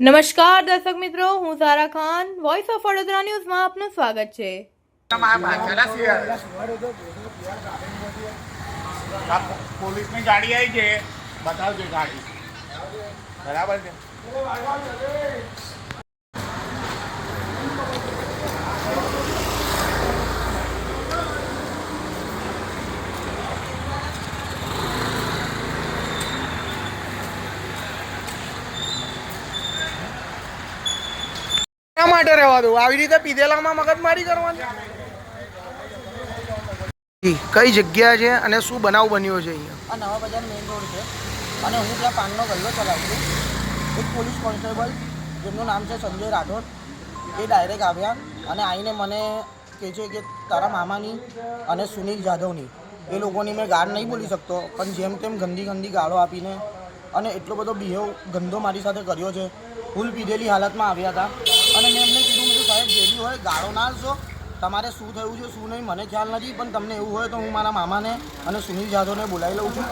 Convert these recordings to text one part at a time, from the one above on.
નમસ્કાર, દર્શક મિત્રો. હું સારા ખાન. વોઇસ ઓફ વડોદરા ન્યૂઝમાં આપનું સ્વાગત છે. પોલીસની ગાડી આવી છે. બતાવજો ગાડી. બરાબર છે. માટે રહેવા દઉં. આવી રીતે પીધેલામાં મગજમારી કરવાની. કઈ જગ્યા છે અને શું બનાવ બન્યો છે અહીંયા? આ નવા બજાર મેઇન રોડ છે. અને હું ત્યાં પાનનો ગલ્લો ચલાવું છું. એક પોલીસ કોન્સ્ટેબલ, જેમનું નામ છે સંજય રાઠોડ, એ ડાયરેક્ટ આવ્યા અને આવીને મને કહે છે કે તારા મામાની અને સુનિલ જાધવની, એ લોકોની મેં ગાળ નહીં બોલી શકતો, પણ જેમ તેમ ગંદી ગંદી ગાળો આપીને અને એટલો બધો બિહેવ ગંદો મારી સાથે કર્યો છે. ફૂલ પીધેલી હાલતમાં આવ્યા હતા. અને મેં એમને કીધું, મેં સાહેબ જેવી હોય, ગાળો ના આપશો. તમારે શું થયું છે, શું નહીં, મને ખ્યાલ નથી, પણ તમને એવું હોય તો હું મારા મામાને અને સુનિલ જાધવને બોલાવી લઉં છું.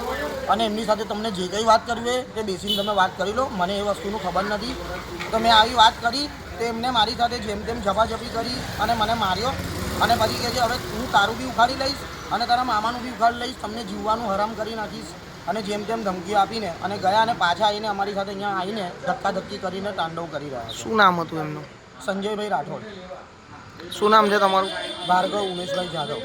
અને એમની સાથે તમને જે કંઈ વાત કરવી હોય, તે બેસીને તમે વાત કરી લો. મને એ વસ્તુનું ખબર નથી. તો મેં આવી વાત કરી, તો એમને મારી સાથે જેમ તેમ ઝપાઝપી કરી અને મને માર્યો. અને પછી કહે છે, હવે હું તારું બી ઉખાડી લઈશ અને તારા મામાનું બી ઉખાડી લઈશ. તમને જીવવાનું હરામ કરી નાખીશ. અને જેમ તેમ ધમકીઓ આપીને અને ગયા અને પાછા આવીને અમારી સાથે અહીંયા આવીને ધક્કા ધક્કી કરીને તાંડવ કરી રહ્યા છે. શું નામ હતું એમનું? સંજયભાઈ રાઠોડ. શું નામ છે તમારું? ભાર્ગવ ઉમેશભાઈ જાદવ.